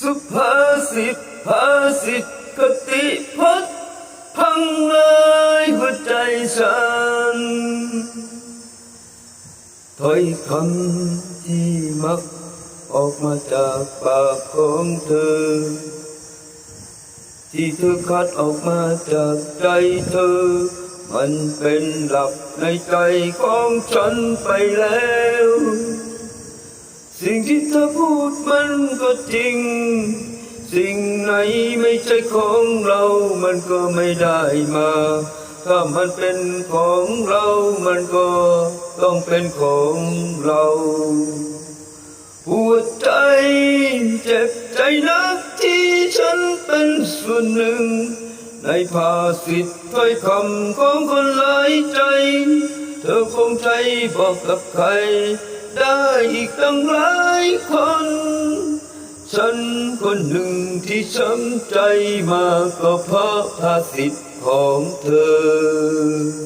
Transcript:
สุภาษิตภาษิตกติพจน์พังเลยหัวใจฉันถ้อยคำที่มักออกมาจากปากของเธอ ที่เธอคัดออกมาจากใจเธอ มันเป็นหลักในใจของฉันไปแล้ว สิ่งที่เธอพูดมันก็จริง สิ่งไหนไม่ใช่ของเรา มันก็ไม่ได้มา ถ้ามันเป็นของเรา มันก็ต้องเป็นของเราหัวใจเจ็บใจนักที่ฉันเป็นส่วนหนึ่ง ในภาษิตถ้อยคำของคนหลายใจ เธอคงใจบอกกับใคร ได้อีกตั้งหลายคน ฉันคนหนึ่งที่ช้ำใจมาก็เพราะภาษิตของเธอ